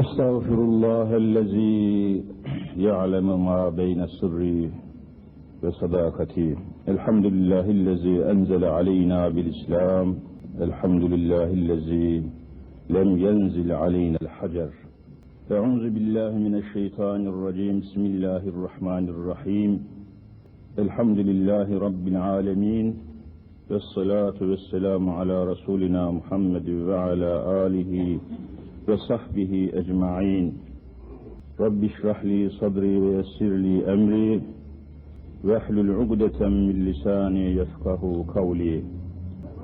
استغفر الله الذي يعلم ما بين سري وصداقتي الحمد لله الذي أنزل علينا بالإسلام. الحمد لله الذي لم ينزل علينا الحجر. أعوذ بالله من الشيطان الرجيم. بسم الله الرحمن الرحيم. الحمد لله رب العالمين. والصلاة والسلام على رسولنا محمد وعلى آله وصحبه أجمعين. رب اشرح لي صدري ويسر لي أمري. واحلل عقدة من لساني يفقه قولي.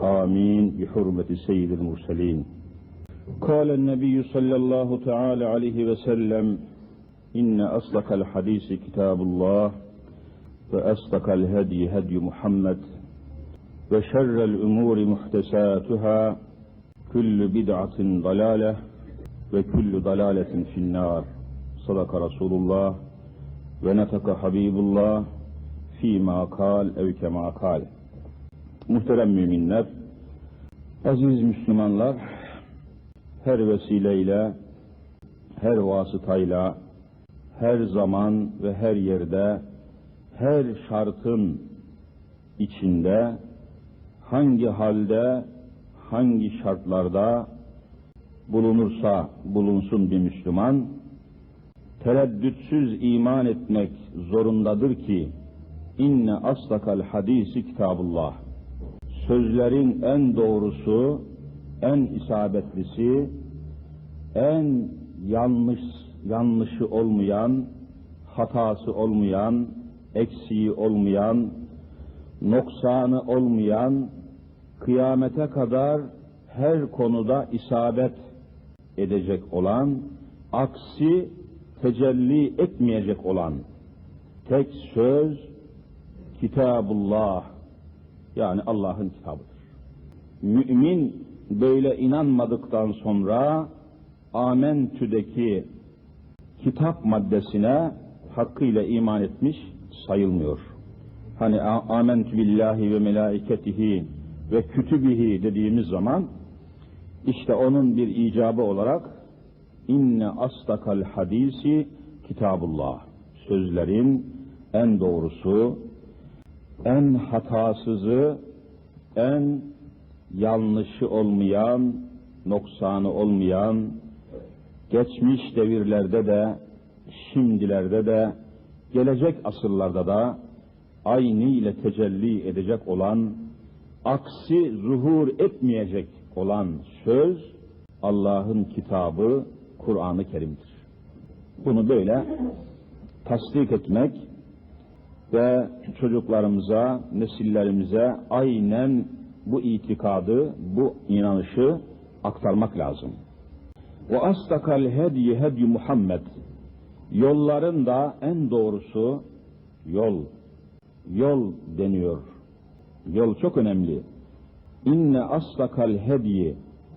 آمين. بحرمة سيد المرسلين. قال النبي صلى الله تعالى عليه وسلم إن أصدق الحديث كتاب الله وأصدق الهدي هدي محمد وشر الأمور محدثاتها كل بدعة ضلالة ve küllü dalaletin finnâr. Sadaka Resulullah ve netaka Habibullah fîmâ kal ev kemâ kal. Muhterem müminler, aziz Müslümanlar, her vesileyle, her vasıtayla, her zaman ve her yerde, her şartın içinde, hangi halde, hangi şartlarda, bulunursa bulunsun bir Müslüman, tereddütsüz iman etmek zorundadır ki, inne astakal hadisi kitabullah. Sözlerin en doğrusu, en isabetlisi, en yanlış, yanlışı olmayan, hatası olmayan, eksiği olmayan, noksanı olmayan, kıyamete kadar her konuda isabet edecek olan, aksi tecelli etmeyecek olan tek söz Kitabullah yani Allah'ın kitabıdır. Mümin böyle inanmadıktan sonra Amentü'deki kitap maddesine hakkıyla iman etmiş sayılmıyor. Hani amentü billahi ve melaiketihi ve kütübihi dediğimiz zaman işte onun bir icabı olarak inne astakal hadisi kitabullah. Sözlerin en doğrusu en hatasızı en yanlışı olmayan noksanı olmayan geçmiş devirlerde de şimdilerde de gelecek asırlarda da aynı ile tecelli edecek olan aksi zuhur etmeyecek olan söz Allah'ın kitabı Kur'an-ı Kerim'dir. Bunu böyle tasdik etmek ve çocuklarımıza, nesillerimize aynen bu itikadı, bu inanışı aktarmak lazım. Ve astakal hediye hedi Muhammed. Yolların da en doğrusu yol. Yol deniyor. Yol çok önemli. İnne astakal hediye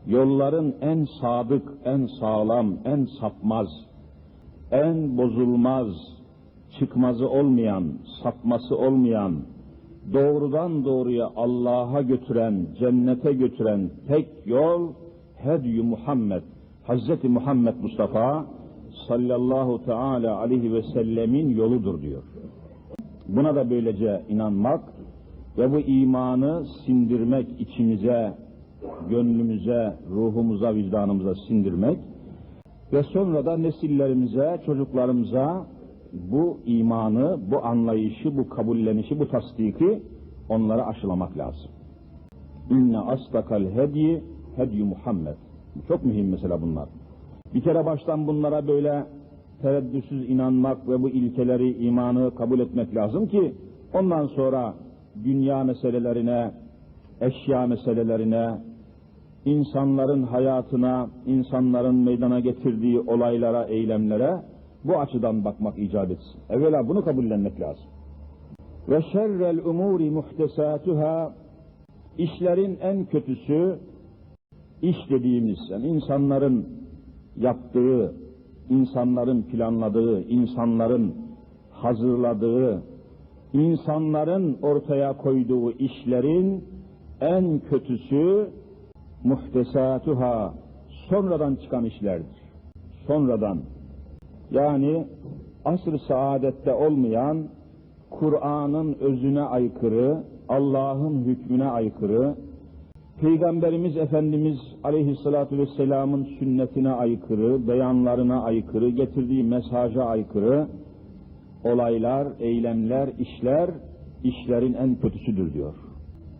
yolların en sadık, en sağlam, en sapmaz, en bozulmaz, çıkmazı olmayan, sapması olmayan, doğrudan doğruya Allah'a götüren, cennete götüren tek yol Hedyu Muhammed. Hazreti Muhammed Mustafa sallallahu teala aleyhi ve sellemin yoludur diyor. Buna da böylece inanmak ve bu imanı sindirmek içimize, gönlümüze, ruhumuza, vicdanımıza sindirmek ve sonra da nesillerimize, çocuklarımıza bu imanı, bu anlayışı, bu kabullenişi, bu tasdiki onlara aşılamak lazım. İnne astakal hediye hedyu Muhammed. Çok mühim mesela bunlar. Bir kere baştan bunlara böyle tereddütsüz inanmak ve bu ilkeleri, imanı kabul etmek lazım ki ondan sonra dünya meselelerine, eşya meselelerine, insanların hayatına, insanların meydana getirdiği olaylara, eylemlere bu açıdan bakmak icap etsin. Evvela bunu kabullenmek lazım. Ve şerrel umuri muhtesatuhâ işlerin en kötüsü iş dediğimiz yani insanların yaptığı, insanların planladığı, insanların hazırladığı, insanların ortaya koyduğu işlerin en kötüsü muhtesatuhâ sonradan çıkan işlerdir. sonradan yani asr-ı saadette olmayan Kur'an'ın özüne aykırı, Allah'ın hükmüne aykırı, Peygamberimiz Efendimiz Aleyhisselatü Vesselam'ın sünnetine aykırı, beyanlarına aykırı, getirdiği mesaja aykırı olaylar, eylemler, işler, işlerin en kötüsüdür diyor.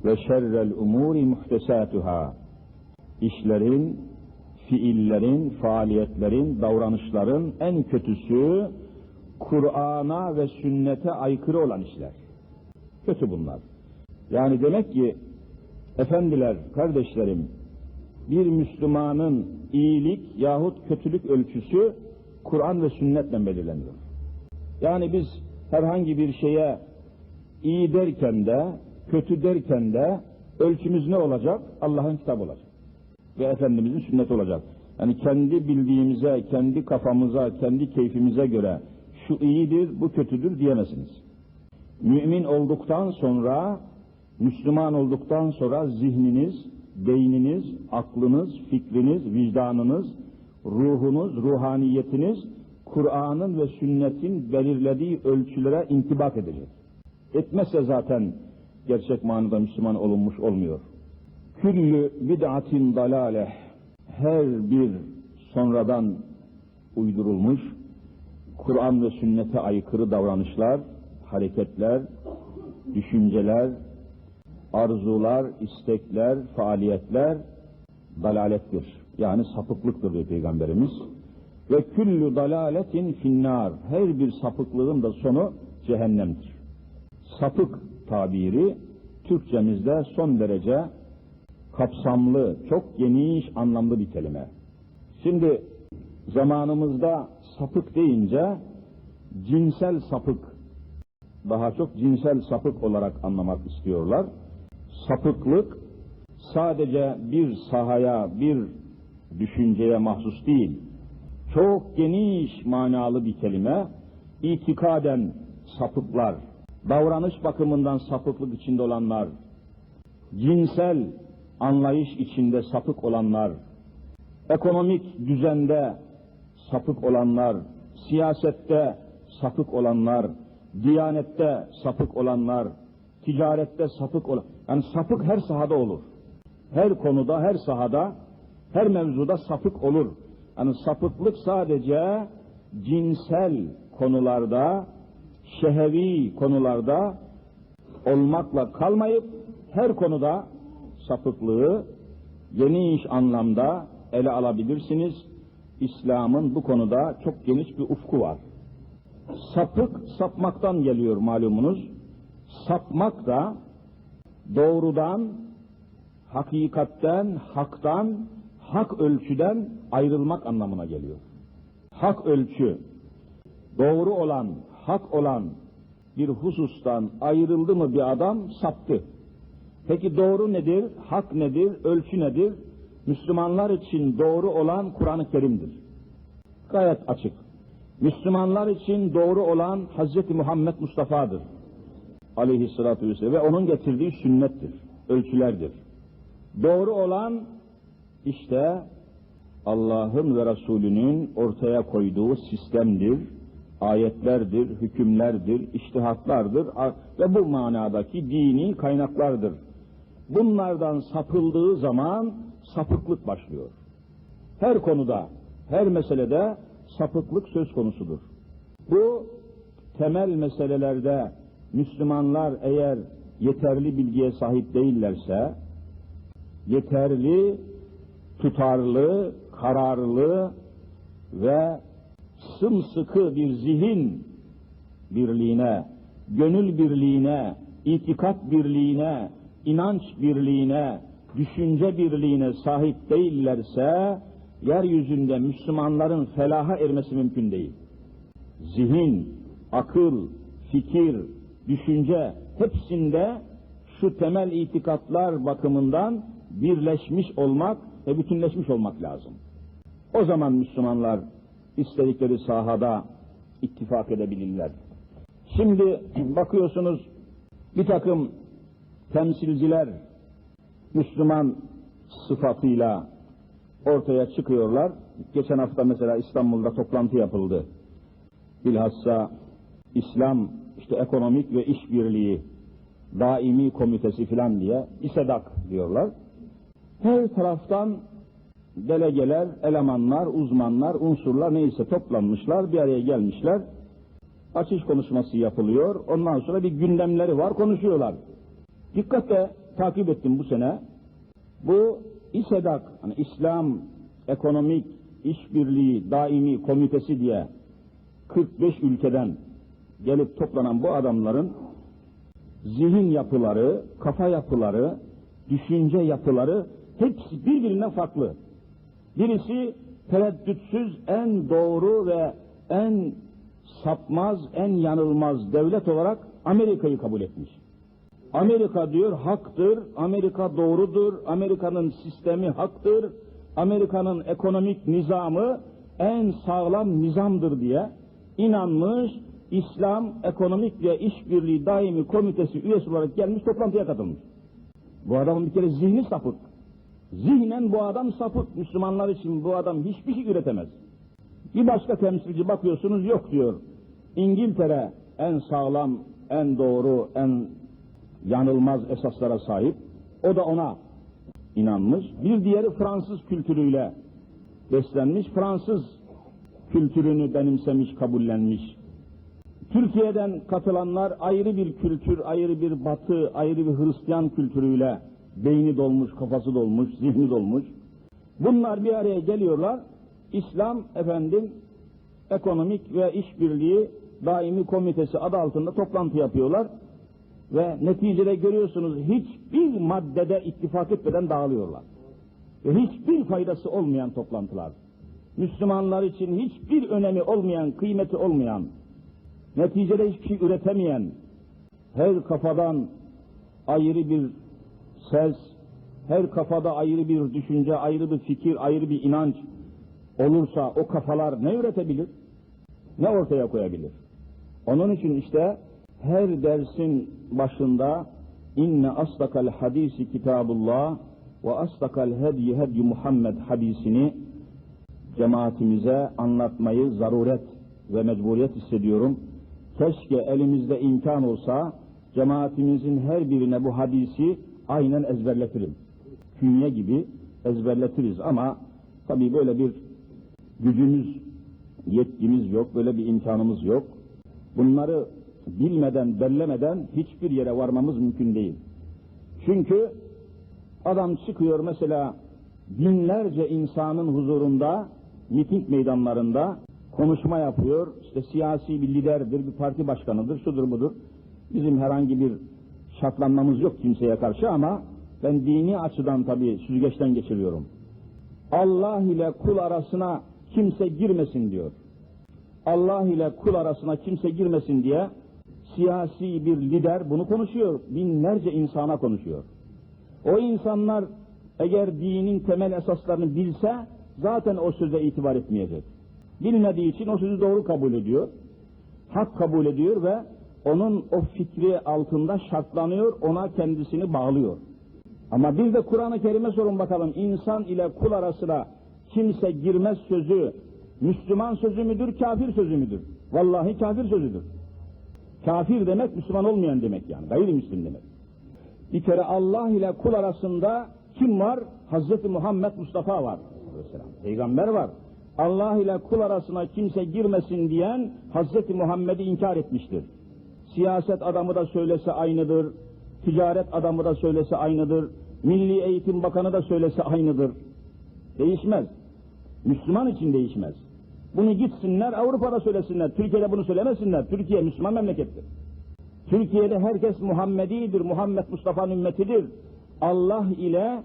Ve şerrel umuri muhtesatuhâ. İşlerin, fiillerin, faaliyetlerin, davranışların en kötüsü Kur'an'a ve sünnete aykırı olan işler. Kötü bunlar. Yani demek ki efendiler, kardeşlerim, bir Müslümanın iyilik yahut kötülük ölçüsü Kur'an ve sünnetle belirleniyor. Yani biz herhangi bir şeye iyi derken de, kötü derken de ölçümüz ne olacak? Allah'ın kitabı olacak. Ve Efendimizin sünneti olacak. Yani kendi bildiğimize, kendi kafamıza, kendi keyfimize göre şu iyidir, bu kötüdür diyemezsiniz. Mümin olduktan sonra, Müslüman olduktan sonra zihniniz, beyniniz, aklınız, fikriniz, vicdanınız, ruhunuz, ruhaniyetiniz Kur'an'ın ve sünnetin belirlediği ölçülere intibak edecek. Etmezse zaten gerçek manada Müslüman olunmuş olmuyor. Küllü bid'atin dalale her bir sonradan uydurulmuş Kur'an ve sünnete aykırı davranışlar, hareketler, düşünceler, arzular, istekler, faaliyetler dalalettir. Yani sapıklıktır diyor Peygamberimiz. Ve küllü dalaletin finnar. Her bir sapıklığın da sonu cehennemdir. Sapık tabiri Türkçemizde son derece kapsamlı, çok geniş anlamlı bir kelime. Şimdi zamanımızda sapık deyince cinsel sapık, daha çok cinsel sapık olarak anlamak istiyorlar. Sapıklık sadece bir sahaya, bir düşünceye mahsus değil. Çok geniş manalı bir kelime. İtikaden sapıklar, davranış bakımından sapıklık içinde olanlar, cinsel anlayış içinde sapık olanlar, ekonomik düzende sapık olanlar, siyasette sapık olanlar, diyanette sapık olanlar, ticarette sapık olan, yani sapık her sahada olur. Her konuda, her sahada, her mevzuda sapık olur. Yani sapıklık sadece cinsel konularda, şehevi konularda olmakla kalmayıp her konuda sapıklığı geniş anlamda ele alabilirsiniz. İslam'ın bu konuda çok geniş bir ufku var. Sapık sapmaktan geliyor malumunuz. Sapmak da doğrudan, hakikatten, haktan, hak ölçüden ayrılmak anlamına geliyor. Hak ölçü, doğru olan, hak olan bir husustan ayrıldı mı bir adam saptı. Peki doğru nedir, hak nedir, ölçü nedir? Müslümanlar için doğru olan Kur'an-ı Kerim'dir. Gayet açık. Müslümanlar için doğru olan Hz. Muhammed Mustafa'dır. Aleyhissalatü vesselam ve onun getirdiği sünnettir, ölçülerdir. Doğru olan işte Allah'ın ve Resulünün ortaya koyduğu sistemdir, ayetlerdir, hükümlerdir, iştihatlardır ve bu manadaki dini kaynaklardır. Bunlardan sapıldığı zaman sapıklık başlıyor. Her konuda, her meselede sapıklık söz konusudur. Bu temel meselelerde Müslümanlar eğer yeterli bilgiye sahip değillerse, yeterli, tutarlı, kararlı ve sımsıkı bir zihin birliğine, gönül birliğine, itikat birliğine, inanç birliğine, düşünce birliğine sahip değillerse, yeryüzünde Müslümanların felaha ermesi mümkün değil. Zihin, akıl, fikir, düşünce hepsinde şu temel itikatlar bakımından birleşmiş olmak ve bütünleşmiş olmak lazım. O zaman Müslümanlar istedikleri sahada ittifak edebilirler. Şimdi bakıyorsunuz bir takım temsilciler Müslüman sıfatıyla ortaya çıkıyorlar. Geçen hafta mesela İstanbul'da toplantı yapıldı. Bilhassa İslam işte ekonomik ve işbirliği daimi komitesi filan diye İSEDAK diyorlar. Her taraftan delegeler, elemanlar, uzmanlar, unsurlar neyse toplanmışlar, bir araya gelmişler. Açış konuşması yapılıyor. Ondan sonra bir gündemleri var, konuşuyorlar. Dikkatle takip ettim bu sene. Bu İSEDAK, hani İslam Ekonomik İşbirliği Daimi Komitesi diye 45 ülkeden gelip toplanan bu adamların zihin yapıları, kafa yapıları, düşünce yapıları hepsi birbirinden farklı. Birisi tereddütsüz en doğru ve en sapmaz, en yanılmaz devlet olarak Amerika'yı kabul etmiş. Amerika diyor haktır, Amerika doğrudur, Amerika'nın sistemi haktır, Amerika'nın ekonomik nizamı en sağlam nizamdır diye inanmış, İslam Ekonomik ve İşbirliği Daimi Komitesi üyesi olarak gelmiş toplantıya katılmış. Bu adamın bir kere zihni sapık. Zihnen bu adam sapık. Müslümanlar için bu adam hiçbir şey üretemez. Bir başka temsilci bakıyorsunuz yok diyor. İngiltere en sağlam, en doğru, en yanılmaz esaslara sahip. O da ona inanmış. Bir diğeri Fransız kültürüyle beslenmiş. Fransız kültürünü benimsemiş, kabullenmiş. Türkiye'den katılanlar ayrı bir kültür, ayrı bir batı, ayrı bir Hristiyan kültürüyle beyni dolmuş, kafası dolmuş, zihni dolmuş. Bunlar bir araya geliyorlar. İslam efendim ekonomik ve işbirliği daimi komitesi adı altında toplantı yapıyorlar. Ve neticede görüyorsunuz hiçbir maddede ittifak etmeden dağılıyorlar. Ve hiçbir faydası olmayan toplantılar. Müslümanlar için hiçbir önemi olmayan, kıymeti olmayan, neticede hiçbir şey üretemeyen, her kafadan ayrı bir ses, her kafada ayrı bir düşünce, ayrı bir fikir, ayrı bir inanç olursa o kafalar ne üretebilir? Ne ortaya koyabilir? Onun için işte her dersin başında inne astakal hadisi kitabullah ve astakal hedi hedi Muhammed hadisini cemaatimize anlatmayı zaruret ve mecburiyet hissediyorum. Keşke elimizde imkan olsa cemaatimizin her birine bu hadisi aynen ezberletirim. Künye gibi ezberletiriz ama tabii böyle bir gücümüz, yetkimiz yok, böyle bir imkanımız yok. Bunları bilmeden, bellemeden hiçbir yere varmamız mümkün değil. Çünkü adam çıkıyor mesela binlerce insanın huzurunda, miting meydanlarında konuşma yapıyor. İşte siyasi bir liderdir, bir parti başkanıdır, şudur budur. Bizim herhangi bir şartlanmamız yok kimseye karşı ama ben dini açıdan tabii süzgeçten geçiriyorum. Allah ile kul arasına kimse girmesin diyor. Allah ile kul arasına kimse girmesin diye siyasi bir lider bunu konuşuyor. Binlerce insana konuşuyor. O insanlar eğer dinin temel esaslarını bilse zaten o söze itibar etmeyecek. Bilmediği için o sözü doğru kabul ediyor. Hak kabul ediyor ve onun o fikri altında şartlanıyor, ona kendisini bağlıyor. Ama bir de Kur'an-ı Kerim'e sorun bakalım, insan ile kul arasına kimse girmez sözü, Müslüman sözü müdür, kafir sözü müdür? Vallahi kafir sözüdür. Kafir demek Müslüman olmayan demek yani, gayrimüslim demek. Bir kere Allah ile kul arasında kim var? Hazreti Muhammed Mustafa var. Peygamber var. Allah ile kul arasına kimse girmesin diyen Hazreti Muhammed'i inkar etmiştir. Siyaset adamı da söylese aynıdır, ticaret adamı da söylese aynıdır, Milli Eğitim Bakanı da söylese aynıdır. Değişmez. Müslüman için değişmez. Bunu gitsinler Avrupa'da söylesinler, Türkiye'de bunu söylemesinler. Türkiye Müslüman memlekettir. Türkiye'de herkes Muhammedidir, Muhammed Mustafa'nın ümmetidir. Allah ile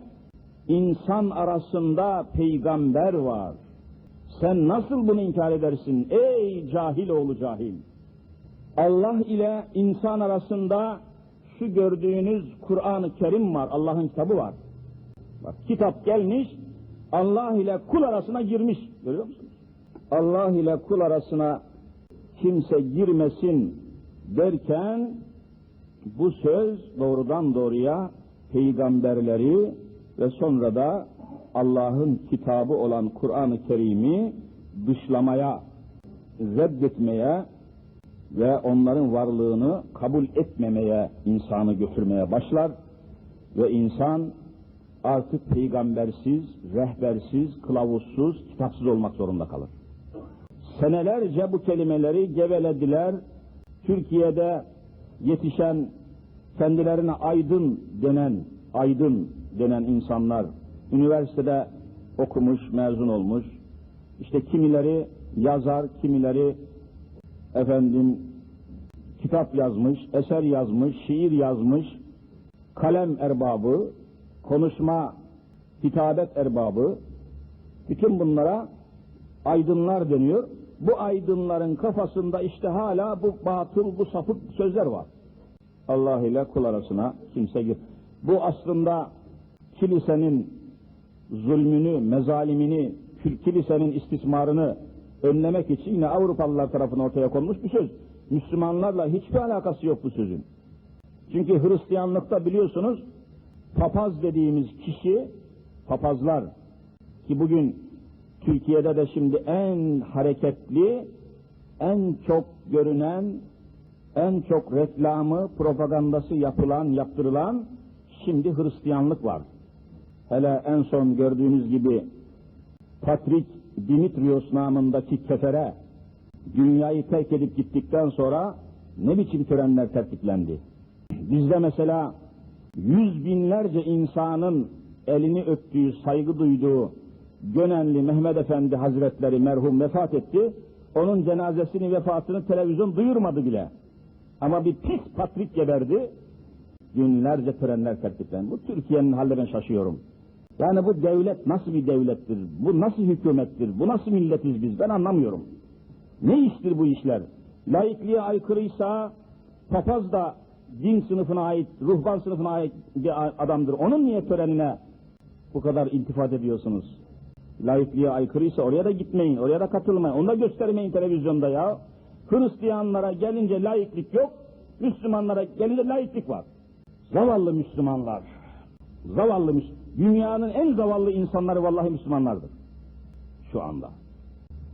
insan arasında peygamber var. Sen nasıl bunu inkar edersin ey cahil oğlu cahil? Allah ile insan arasında şu gördüğünüz Kur'an-ı Kerim var, Allah'ın kitabı var. Bak kitap gelmiş, Allah ile kul arasına girmiş. Görüyor musunuz? Allah ile kul arasına kimse girmesin derken bu söz doğrudan doğruya peygamberleri ve sonra da Allah'ın kitabı olan Kur'an-ı Kerim'i dışlamaya, reddetmeye ve onların varlığını kabul etmemeye insanı götürmeye başlar ve insan artık peygambersiz, rehbersiz, kılavuzsuz, kitapsız olmak zorunda kalır. Senelerce bu kelimeleri gevelediler. Türkiye'de yetişen kendilerine aydın denen, aydın denen insanlar üniversitede okumuş, mezun olmuş. İşte kimileri yazar, kimileri efendim kitap yazmış, eser yazmış, şiir yazmış, kalem erbabı, konuşma, hitabet erbabı, bütün bunlara aydınlar deniyor. Bu aydınların kafasında işte hala bu batıl, bu sapık sözler var. Allah ile kul arasına kimse gir. Bu aslında kilisenin zulmünü, mezalimini, kilisenin istismarını önlemek için yine Avrupalılar tarafından ortaya konmuş bir söz. Müslümanlarla hiçbir alakası yok bu sözün. Çünkü Hristiyanlıkta biliyorsunuz papaz dediğimiz kişi, papazlar ki bugün Türkiye'de de şimdi en hareketli, en çok görünen, en çok reklamı, propagandası yapılan, yaptırılan şimdi Hristiyanlık var. Hele en son gördüğünüz gibi Patrik Dimitrios namındaki kefere dünyayı terk edip gittikten sonra ne biçim törenler tertiplendi. Bizde mesela yüz binlerce insanın elini öptüğü, saygı duyduğu Gönenli Mehmet Efendi Hazretleri merhum vefat etti. Onun cenazesini, vefatını televizyon duyurmadı bile. Ama bir pis patrik geberdi. Günlerce törenler tertiplendi. Bu Türkiye'nin haline şaşıyorum. Yani bu devlet nasıl bir devlettir? Bu nasıl hükümettir? Bu nasıl milletiz biz? Ben anlamıyorum. Ne iştir bu işler? Laikliğe aykırıysa papaz da din sınıfına ait, ruhban sınıfına ait bir adamdır. Onun niye törenine bu kadar intifat ediyorsunuz? Laikliğe aykırıysa oraya da gitmeyin, oraya da katılmayın. Onu da göstermeyin televizyonda ya. Hristiyanlara gelince laiklik yok, Müslümanlara gelince laiklik var. Zavallı Müslümanlar, zavallı Müslümanlar. Dünyanın en zavallı insanları vallahi Müslümanlardır. Şu anda.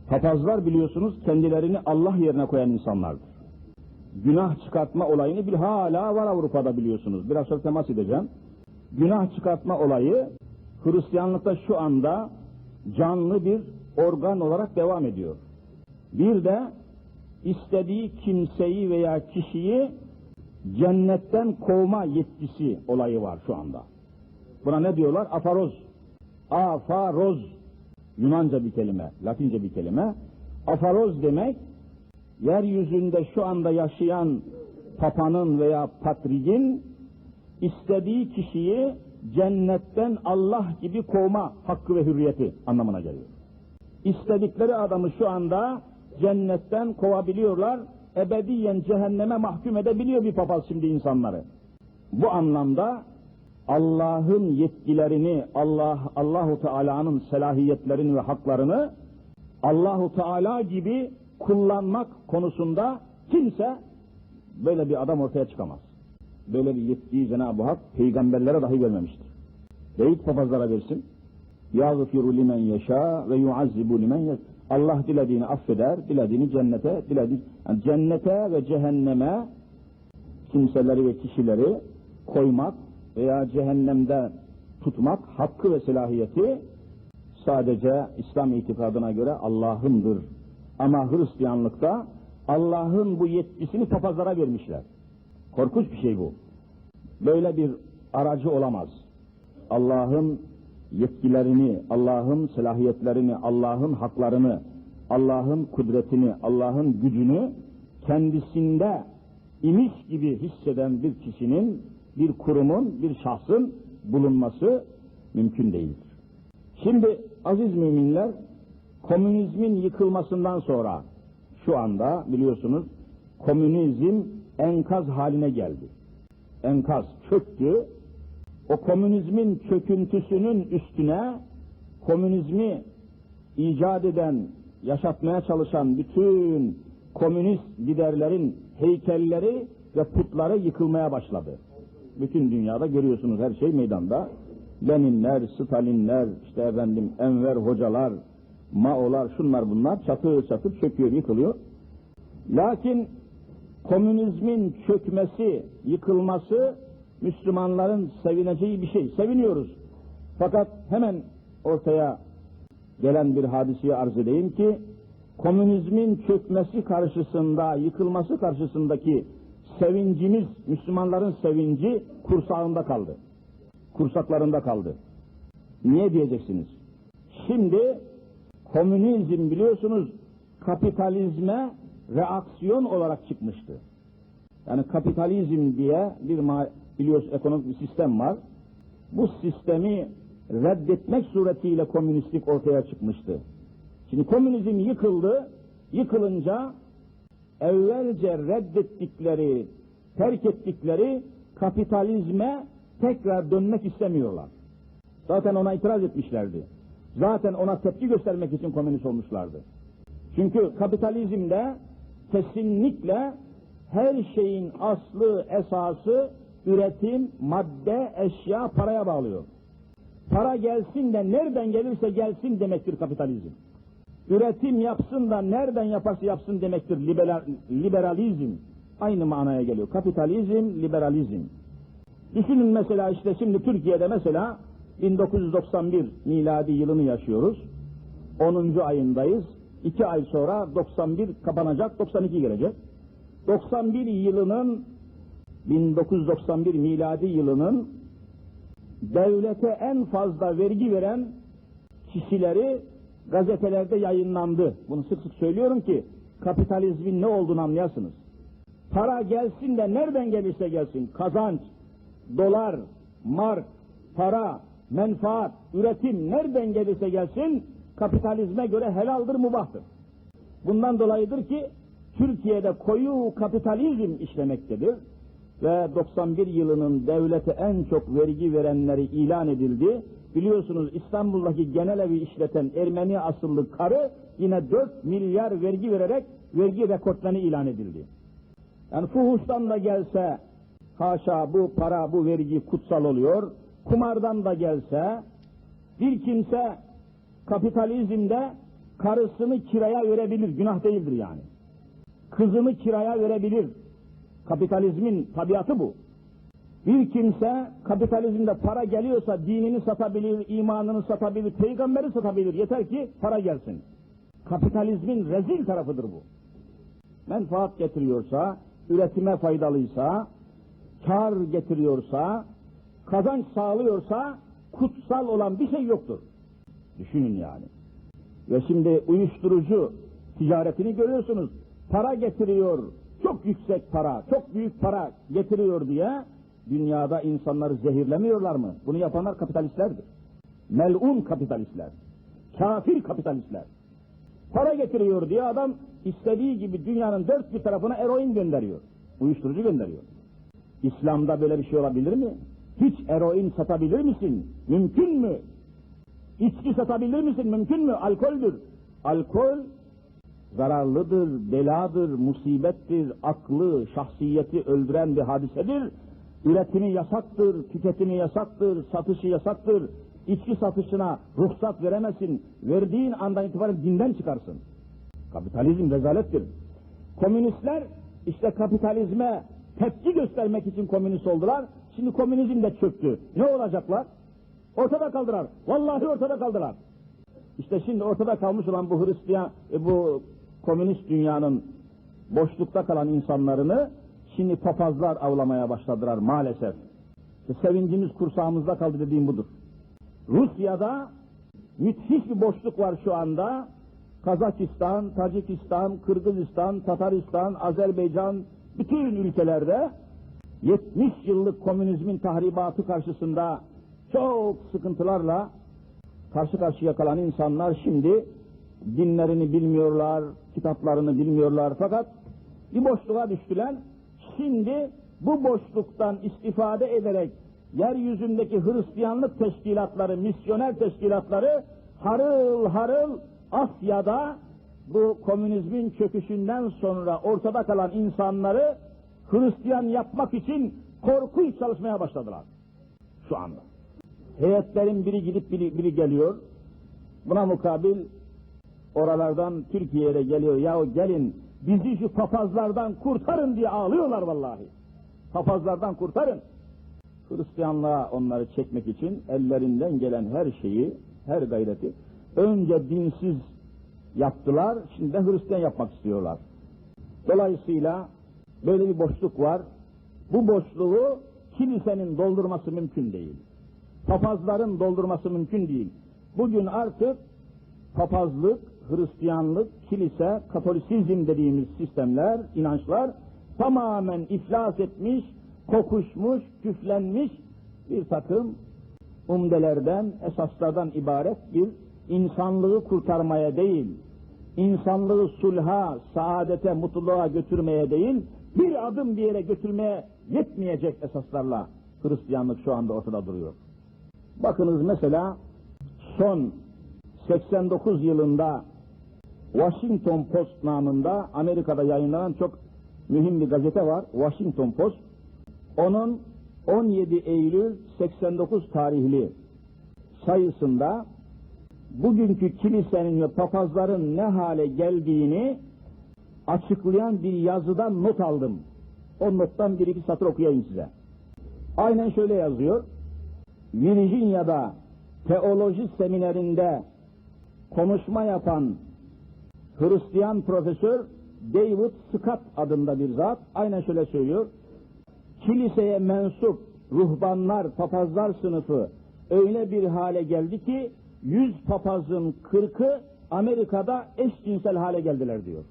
Papazlar biliyorsunuz kendilerini Allah yerine koyan insanlardır. Günah çıkartma olayını bir hala var Avrupa'da biliyorsunuz. Biraz sonra temas edeceğim. Günah çıkartma olayı Hristiyanlıkta şu anda canlı bir organ olarak devam ediyor. Bir de istediği kimseyi veya kişiyi cennetten kovma yetkisi olayı var şu anda. Buna ne diyorlar? Afaroz. Afaroz. Yunanca bir kelime, Latince bir kelime. Afaroz demek, yeryüzünde şu anda yaşayan papanın veya patrigin istediği kişiyi cennetten Allah gibi kovma hakkı ve hürriyeti anlamına geliyor. İstedikleri adamı şu anda cennetten kovabiliyorlar, ebediyen cehenneme mahkum edebiliyor bir papaz şimdi insanları. Bu anlamda Allah'ın yetkilerini, Allah Allahu Teala'nın selahiyetlerini ve haklarını Allahu Teala gibi kullanmak konusunda kimse böyle bir adam ortaya çıkamaz. Böyle bir yetkiyi Cenab-ı Hak peygamberlere dahi vermemiştir. Beyit papazlara versin. Yağfiru limen yaşa ve yuazzibu limen yaşa. Allah dilediğini affeder, dilediğini cennete, dilediğini yani cennete ve cehenneme kimseleri ve kişileri koymak veya cehennemde tutmak hakkı ve selahiyeti sadece İslam itikadına göre Allah'ındır. Ama Hristiyanlıkta Allah'ın bu yetkisini papazlara vermişler. Korkunç bir şey bu. Böyle bir aracı olamaz. Allah'ın yetkilerini, Allah'ın selahiyetlerini, Allah'ın haklarını, Allah'ın kudretini, Allah'ın gücünü kendisinde imiş gibi hisseden bir kişinin, bir kurumun, bir şahsın bulunması mümkün değildir. Şimdi aziz müminler, komünizmin yıkılmasından sonra şu anda biliyorsunuz komünizm enkaz haline geldi. Enkaz çöktü. O komünizmin çöküntüsünün üstüne komünizmi icat eden, yaşatmaya çalışan bütün komünist liderlerin heykelleri ve putları yıkılmaya başladı. Bütün dünyada görüyorsunuz her şey meydanda. Leninler, Stalinler, işte efendim Enver hocalar, Mao'lar, şunlar bunlar çatır çatır çöküyor, yıkılıyor. Lakin komünizmin çökmesi, yıkılması Müslümanların sevineceği bir şey. Seviniyoruz. Fakat hemen ortaya gelen bir hadiseye arz edeyim ki komünizmin çökmesi karşısında, yıkılması karşısındaki sevincimiz, Müslümanların sevinci kursağında kaldı. Kursaklarında kaldı. Niye diyeceksiniz? Şimdi komünizm biliyorsunuz kapitalizme reaksiyon olarak çıkmıştı. Yani kapitalizm diye bir biliyorsunuz ekonomik bir sistem var. Bu sistemi reddetmek suretiyle komünistlik ortaya çıkmıştı. Şimdi komünizm yıkıldı, yıkılınca evvelce reddettikleri, terk ettikleri kapitalizme tekrar dönmek istemiyorlar. Zaten ona itiraz etmişlerdi. Zaten ona tepki göstermek için komünist olmuşlardı. Çünkü kapitalizmde kesinlikle her şeyin aslı, esası üretim, madde, eşya paraya bağlıyor. Para gelsin de nereden gelirse gelsin demektir kapitalizm. Üretim yapsın da nereden yaparsa yapsın demektir liberal, liberalizm. Aynı manaya geliyor. Kapitalizm, liberalizm. Düşünün mesela işte şimdi Türkiye'de mesela 1991 miladi yılını yaşıyoruz. 10. ayındayız. 2 ay sonra 91 kapanacak, 92 gelecek. 91 yılının 1991 miladi yılının devlete en fazla vergi veren kişileri gazetelerde yayınlandı. Bunu sık sık söylüyorum ki kapitalizmin ne olduğunu anlayasınız. Para gelsin de nereden gelirse gelsin kazanç, dolar, mark, para, menfaat, üretim nereden gelirse gelsin kapitalizme göre helaldir, mubahtır. Bundan dolayıdır ki Türkiye'de koyu kapitalizm işlemektedir ve 91 yılının devlete en çok vergi verenleri ilan edildi. Biliyorsunuz İstanbul'daki genel evi işleten Ermeni asıllı karı yine 4 milyar vergi vererek vergi rekortlarını ilan edildi. Yani fuhuştan da gelse haşa bu para bu vergi kutsal oluyor. Kumardan da gelse bir kimse kapitalizmde karısını kiraya verebilir. Günah değildir yani. Kızını kiraya verebilir Kapitalizmin tabiatı bu. Bir kimse kapitalizmde para geliyorsa dinini satabilir, imanını satabilir, peygamberi satabilir. Yeter ki para gelsin. Kapitalizmin rezil tarafıdır bu. Menfaat getiriyorsa, üretime faydalıysa, kar getiriyorsa, kazanç sağlıyorsa kutsal olan bir şey yoktur. Düşünün yani. Ve şimdi uyuşturucu ticaretini görüyorsunuz. Para getiriyor, çok yüksek para, çok büyük para getiriyor diye dünyada insanları zehirlemiyorlar mı? Bunu yapanlar kapitalistlerdir. Melun kapitalistler. Kafir kapitalistler. Para getiriyor diye adam istediği gibi dünyanın dört bir tarafına eroin gönderiyor. Uyuşturucu gönderiyor. İslam'da böyle bir şey olabilir mi? Hiç eroin satabilir misin? Mümkün mü? İçki satabilir misin? Mümkün mü? Alkoldür. Alkol zararlıdır, beladır, musibettir, aklı, şahsiyeti öldüren bir hadisedir. Üretimi yasaktır, tüketimi yasaktır, satışı yasaktır. İçki satışına ruhsat veremezsin. Verdiğin andan itibaren dinden çıkarsın. Kapitalizm rezalettir. Komünistler işte kapitalizme tepki göstermek için komünist oldular. Şimdi komünizm de çöktü. Ne olacaklar? Ortada kaldılar. Vallahi ortada kaldılar. İşte şimdi ortada kalmış olan bu Hristiyan, e, bu komünist dünyanın boşlukta kalan insanlarını şimdi papazlar avlamaya başladılar maalesef. Sevincimiz kursağımızda kaldı dediğim budur. Rusya'da müthiş bir boşluk var şu anda. Kazakistan, Tacikistan, Kırgızistan, Tataristan, Azerbaycan, bütün ülkelerde 70 yıllık komünizmin tahribatı karşısında çok sıkıntılarla karşı karşıya kalan insanlar şimdi dinlerini bilmiyorlar, kitaplarını bilmiyorlar fakat bir boşluğa düştüler. Şimdi bu boşluktan istifade ederek yeryüzündeki Hristiyanlık teşkilatları, misyoner teşkilatları harıl harıl Asya'da bu komünizmin çöküşünden sonra ortada kalan insanları Hristiyan yapmak için korkunç çalışmaya başladılar şu anda. heyetlerin biri gidip biri, biri geliyor. Buna mukabil oralardan Türkiye'ye geliyor. Yahu gelin bizi şu papazlardan kurtarın diye ağlıyorlar vallahi. Papazlardan kurtarın. Hristiyanlığa onları çekmek için ellerinden gelen her şeyi, her gayreti önce dinsiz yaptılar, şimdi de Hristiyan yapmak istiyorlar. Dolayısıyla böyle bir boşluk var. Bu boşluğu kilisenin doldurması mümkün değil. Papazların doldurması mümkün değil. Bugün artık papazlık, Hristiyanlık, kilise, Katolisizm dediğimiz sistemler, inançlar tamamen iflas etmiş, kokuşmuş, küflenmiş bir takım umdelerden, esaslardan ibaret bir insanlığı kurtarmaya değil, insanlığı sulha, saadete, mutluluğa götürmeye değil, bir adım bir yere götürmeye yetmeyecek esaslarla Hristiyanlık şu anda ortada duruyor. Bakınız mesela son 89 yılında Washington Post namında Amerika'da yayınlanan çok mühim bir gazete var. Washington Post. Onun 17 Eylül 89 tarihli sayısında bugünkü kilisenin ve papazların ne hale geldiğini açıklayan bir yazıdan not aldım. O nottan bir iki satır okuyayım size. Aynen şöyle yazıyor. Virginia'da teoloji seminerinde konuşma yapan Hristiyan profesör David Scott adında bir zat aynen şöyle söylüyor. Kiliseye mensup ruhbanlar, papazlar sınıfı öyle bir hale geldi ki 100 papazın 40'ı Amerika'da eşcinsel hale geldiler diyor.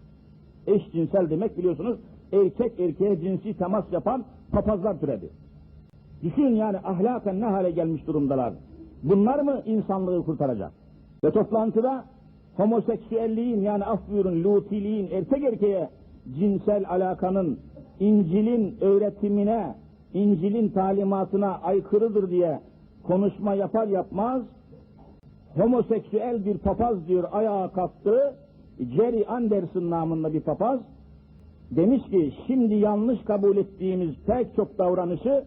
Eşcinsel demek biliyorsunuz erkek erkeğe cinsi temas yapan papazlar türedi. Düşün yani ahlaken ne hale gelmiş durumdalar. Bunlar mı insanlığı kurtaracak? Ve toplantıda homoseksüelliğin yani af buyurun lutiliğin erkek erkeğe cinsel alakanın İncil'in öğretimine, İncil'in talimatına aykırıdır diye konuşma yapar yapmaz homoseksüel bir papaz diyor ayağa kalktı. Jerry Anderson namında bir papaz demiş ki şimdi yanlış kabul ettiğimiz pek çok davranışı